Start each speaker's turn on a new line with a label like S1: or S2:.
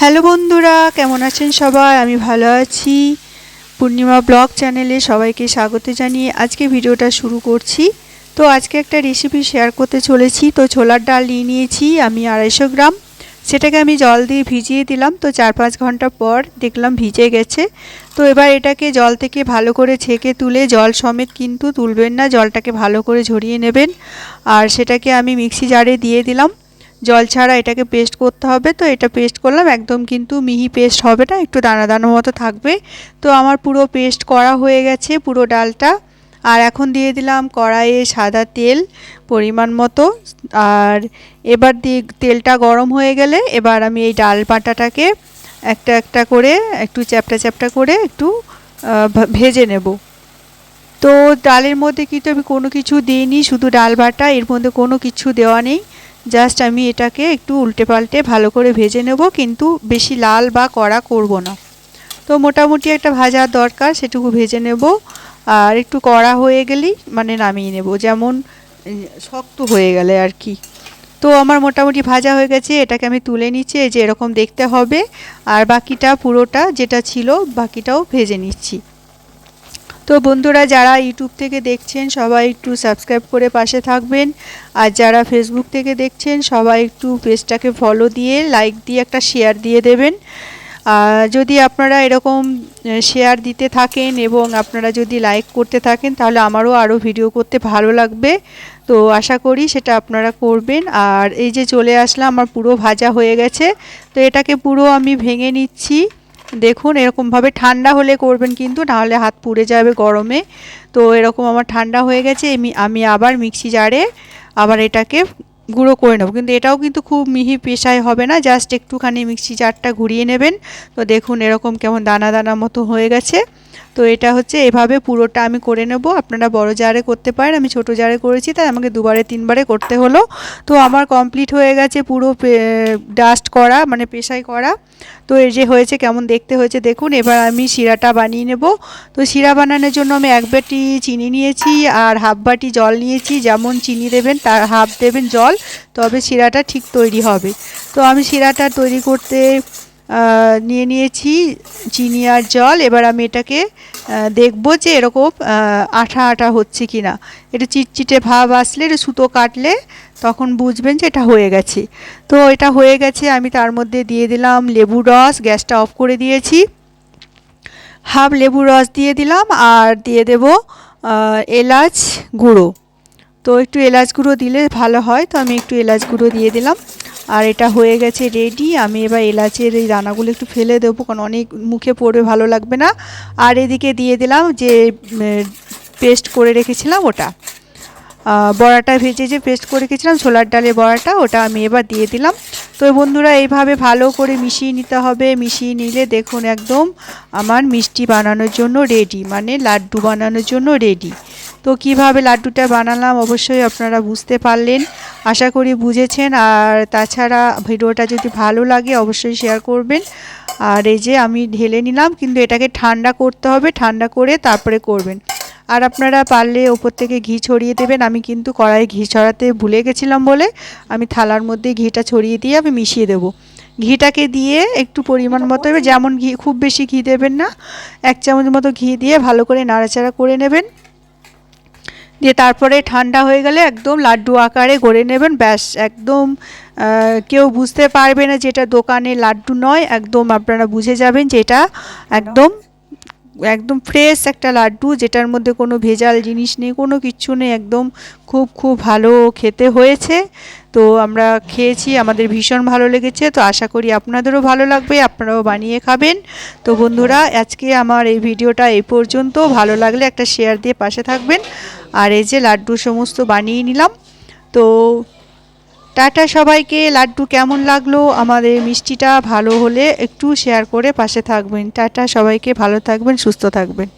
S1: Hello বন্ধুরা, কেমন আছেন সবাই? আমি ভালো আছি। পূর্ণিমা ব্লগ চ্যানেলে সবাইকে স্বাগত জানিয়ে আজকে ভিডিওটা শুরু করছি। তো আজকে একটা রেসিপি শেয়ার করতে চলেছি। তো ছোলার ডাল নিয়ে নিয়েছি আমি আড়াইশো গ্রাম। সেটাকে আমি জল দিয়ে ভিজিয়ে দিলাম। তো চার পাঁচ ঘণ্টা পর দেখলাম ভিজে গেছে। তো এবার এটাকে জল থেকে ভালো করে ছেঁকে তুলে জল সমেত কিন্তু তুলবেন না। জলটাকে ভালো করে ঝরিয়ে নেবেন। আর সেটাকে আমি মিক্সি জারে দিয়ে দিলাম। জল ছাড়া এটাকে পেস্ট করতে হবে। তো এটা পেস্ট করলাম, একদম কিন্তু মিহি পেস্ট হবে না, একটু দানা দানা মতো থাকবে। তো আমার পুরো পেস্ট করা হয়ে গেছে, পুরো ডালটা। আর এখন দিয়ে দিলাম কড়াইয়ে সাদা তেল পরিমাণ মতো। আর এবার দিয়ে তেলটা গরম হয়ে গেলে এবার আমি এই ডাল বাটাটাকে একটা একটা করে, একটু চ্যাপটা চ্যাপটা করে একটু ভেজে নেব। তো ডালের মধ্যে কিন্তু আমি কোনো কিছু দিইনি, শুধু ডাল বাটা, এর মধ্যে কোনো কিছু দেওয়া নেই। জাস্ট আমি এটাকে একটু উল্টে পাল্টে ভালো করে ভেজে নেব, কিন্তু বেশি লাল বা কড়া করব না। তো মোটামুটি একটা ভাজার দরকার, সেটুকু ভেজে নেব। আর একটু কড়া হয়ে গেলেই মানে নামিয়ে নেব, যেমন শক্ত হয়ে গেলে আর কি। তো আমার মোটামুটি ভাজা হয়ে গেছে, এটাকে আমি তুলে নিচ্ছি যে এরকম দেখতে হবে। আর বাকিটা পুরোটা যেটা ছিল, বাকিটাও ভেজে নিচ্ছি। তো বন্ধুরা, যারা ইউটিউব থেকে দেখছেন, সবাই একটু সাবস্ক্রাইব করে পাশে থাকবেন। আর যারা ফেসবুক থেকে দেখছেন, সবাই একটু পেজটাকে ফলো দিয়ে লাইক দিয়ে একটা শেয়ার দিয়ে দেবেন। যদি আপনারা এরকম শেয়ার দিতে থাকেন এবং আপনারা যদি লাইক করতে থাকেন, তাহলে আমারও আরও ভিডিও করতে ভালো লাগবে। তো আশা করি সেটা আপনারা করবেন। আর এই যে চলে আসলাম, আমার পুরো ভাজা হয়ে গেছে। তো এটাকে পুরো আমি ভেঙে নিচ্ছি। দেখুন, এরকমভাবে ঠান্ডা হলে করবেন কিন্তু, নাহলে হাত পুড়ে যাবে গরমে। তো এরকম আমার ঠান্ডা হয়ে গেছে আমি আবার মিক্সি জারে আবার এটাকে গুঁড়ো করে নেব। কিন্তু এটাও কিন্তু খুব মিহি পেশায় হবে না, জাস্ট একটুখানি মিক্সি জারটা ঘুরিয়ে নেবেন। তো দেখুন, এরকম কেমন দানা দানা মতো হয়ে গেছে। তো এটা হচ্ছে এভাবে পুরোটা আমি করে নেব। আপনারা বড় জারে করতে পারেন, আমি ছোট জারে করেছি, তাই আমাকে দুবারে, তিনবারে করতে হলো। তো আমার কমপ্লিট হয়ে গেছে পুরো ডাস্ট করা মানে পেশাই করা। তো এই যে হয়েছে, কেমন দেখতে হয়েছে দেখুন, এবার আমি শিরাটা বানিয়ে নেব। তো শিরা বানানোর জন্য আমি এক বাটি চিনি নিয়েছি আর হাফ বাটি জল নিয়েছি, যেমন চিনি দেবেন তার হাফ দেবেন জল, তবে শিরাটা ঠিক তৈরি হবে। তো আমি শিরাটা তৈরি করতে নিয়ে নিয়েছি চিনি আর জল। এবার আমি এটাকে দেখব যে এরকম আঠা আঠা হচ্ছে কি না এটা চিটচিটে ভাব আসলে, এটা সুতো কাটলে তখন বুঝবেন যে এটা হয়ে গেছে। তো এটা হয়ে গেছে, আমি তার মধ্যে দিয়ে দিলাম লেবু রস, গ্যাসটা অফ করে দিয়েছি। হাফ লেবু রস দিয়ে দিলাম আর দিয়ে দেব এলাচ গুঁড়ো। তো একটু এলাচ গুঁড়ো দিলে ভালো হয়, তো আমি একটু এলাচ গুঁড়ো দিয়ে দিলাম। আর এটা হয়ে গেছে রেডি আমি এবার এলাচের এই দানাগুলো একটু ফেলে দেবো, কারণ অনেক মুখে পড়বে, ভালো লাগবে না। আর এদিকে দিয়ে দিলাম যে পেস্ট করে রেখেছিলাম ওটা। বড়াটা ভেজে যে পেস্ট করে রেখেছিলাম, ছোলার ডালের বড়াটা, ওটা আমি এবার দিয়ে দিলাম। তো বন্ধুরা, এইভাবে ভালো করে মিশিয়ে নিতে হবে। মিশিয়ে নিলে দেখুন একদম আমার মিষ্টি বানানোর জন্য রেডি মানে লাড্ডু বানানোর জন্য রেডি তো কীভাবে লাড্ডুটা বানালাম, অবশ্যই আপনারা বুঝতে পারলেন। আশা করি বুঝেছেন। আর তাছাড়া ভিডিওটা যদি ভালো লাগে অবশ্যই শেয়ার করবেন। আর এই যে আমি ঢেলে নিলাম, কিন্তু এটাকে ঠান্ডা করতে হবে, ঠান্ডা করে তারপরে করবেন। আর আপনারা পারলে ওপর থেকে ঘি ছড়িয়ে দেবেন। আমি কিন্তু কড়াই ঘি ছড়াতে ভুলে গেছিলাম বলে আমি থালার মধ্যে ঘিটা ছড়িয়ে দিয়ে আমি মিশিয়ে দেবো। ঘিটাকে দিয়ে একটু পরিমাণ মতো যেমন ঘি, খুব বেশি ঘি দেবেন না। এক চামচ মতো ঘি দিয়ে ভালো করে নাড়াচাড়া করে নেবেন। দিয়ে তারপরে ঠান্ডা হয়ে গেলে একদম লাড্ডু আকারে গড়ে নেবেন, ব্যাস, একদম কেউ বুঝতে পারবে না যেটা দোকানে লাড্ডু নয়, একদম আপনারা বুঝে যাবেন যে এটা একদম একদম ফ্রেশ একটা লাড্ডু, যেটার মধ্যে কোনো ভেজাল জিনিস নেই, কোনো কিচ্ছু নেই, একদম খুব খুব ভালো খেতে হয়েছে। তো আমরা খেয়েছি, আমাদের ভীষণ ভালো লেগেছে। তো আশা করি আপনাদেরও ভালো লাগবে, আপনারাও বানিয়ে খাবেন। তো বন্ধুরা, আজকে আমার এই ভিডিওটা এই পর্যন্ত। ভালো লাগলে একটা শেয়ার দিয়ে পাশে থাকবেন। আর এই যে লাড্ডু সমস্ত বানিয়ে নিলাম। তো টাটা সবাইকে, লাড্ডু কেমন লাগল? আমাদের মিষ্টিটা ভালো হলে একটু শেয়ার করে পাশে থাকবেন। টাটা সবাইকে, ভালো থাকবেন, সুস্থ থাকবেন।